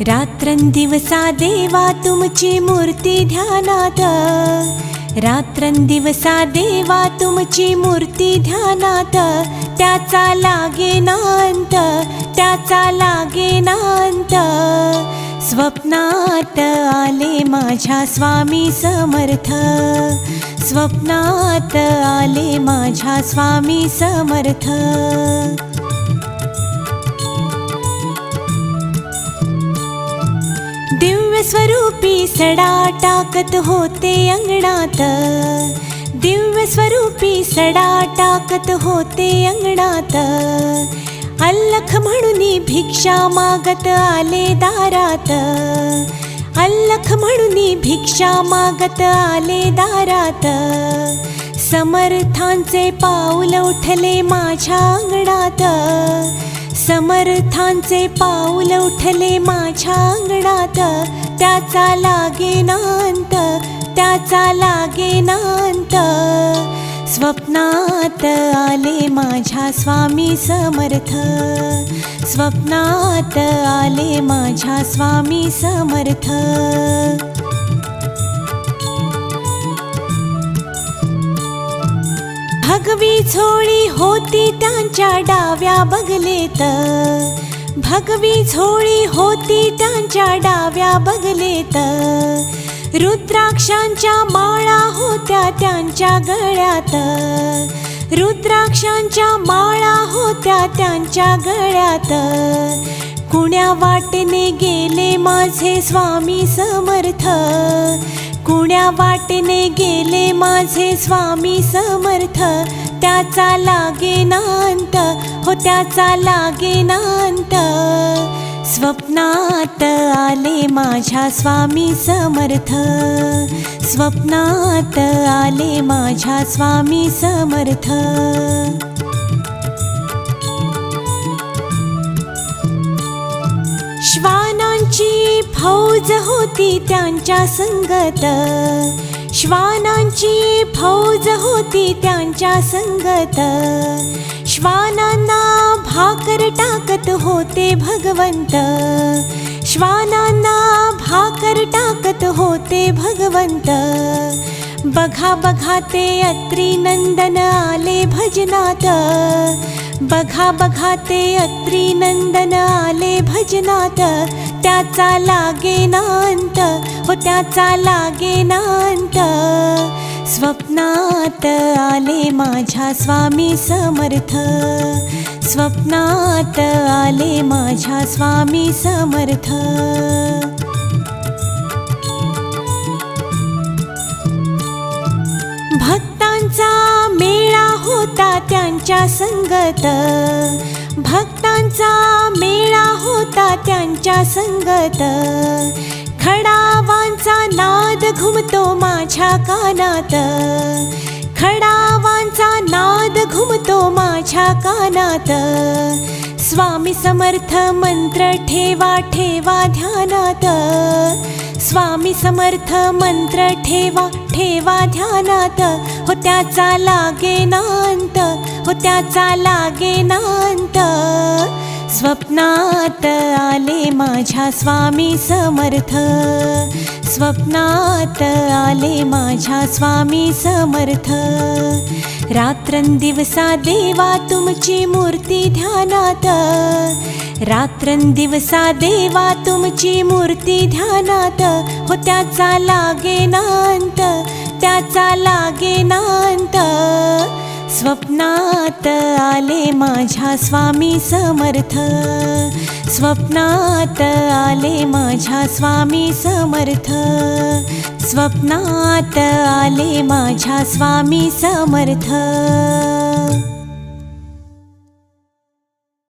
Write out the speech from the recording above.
रात्रंदिवसा देवा तुमची मूर्ती ध्यानात. रात्रंदिवसा देवा तुमची मूर्ती ध्यानात. त्याचा लागे नांत त्याचा लागे नांत. स्वप्नात आले माझ्या स्वामी समर्थ. स्वप्नात आले माझ्या स्वामी समर्थ. दिव्यस्वरूपी सडा टाकत होते अंगणात. दिव्यस्वरूपी सडा टाकत होते अंगणात. अल्लख म्हणून भिक्षा मागत आले दारात. अल्लख म्हणून भिक्षा मागत आले दारात. समर्थांचे पाऊल उठले माझ्या अंगणात. समर्थांचे पाऊल उठले माझ्या अंगणात. त्याचा लागे नांत त्याचा लागे नांत. स्वप्नात आले माझ्या स्वामी समर्थ. स्वप्नात आले माझ्या स्वामी समर्थ. भगवी झोळी होती त्यांच्या डाव्या बगलेत. भगवी झोळी होती त्यांच्या डाव्या बगलेत. रुद्राक्षांच्या माळा होत्या त्यांच्या गळ्यात. रुद्राक्षांच्या माळा होत्या त्यांच्या गळ्यात. कुण्या वाटेने गेले माझे स्वामी समर्थ. कुण्या वाटेने गेले माझे स्वामी समर्थ. त्याचा लागे नांत हो त्याचा लागे नांत. स्वप्नात आले माझ्या स्वामी समर्थ. स्वप्नात आले माझ्या स्वामी समर्थ. श्वानांची फौज होती त्यांच्या संगत. श्वानांची फौज होती त्यांच्या संगत. श्वानांना भाकर टाकत होते भगवंत. श्वानांना भाकर टाकत होते भगवंत. बघा बघा ते अत्रिनंदन आले भजनात. बघा बघा ते अत्री नंदन आले भजनात. त्याचा लागे नांत हो त्याचा लागे नांत. स्वप्नात आले माझ्या स्वामी समर्थ. स्वप्नात आले माझ्या स्वामी समर्थ. त्यांच्या संगत. भक्तांचा मेळा होता त्यांच्या संगत. खडावांचा नाद घुमतो माझ्या कानात. खडावांचा नाद घुमतो माझ्या कानात. स्वामी समर्थ मंत्र ठेवा ठेवा ध्यानात. स्वामी समर्थ मंत्र ठेवा ठेवा ध्यानात. हो त्याचा लागे नांत हो त्याचा लागे नांत. स्वप्नात आले माझ्या स्वामी समर्थ. स्वप्नात आले माझ्या स्वामी समर्थ. रात्रंदिवसा देवा तुमची मूर्ती ध्यानात. रात्रंदिवसा देवा तुमची मूर्ती ध्यानात हो त्याचा लागे नांत त्याचा लागे नांत. स्वप्नात आले माझ्या स्वामी समर्थ स्वप्नात आले माझ्या स्वामी समर्थ स्वप्नात आले माझ्या स्वामी समर्थ.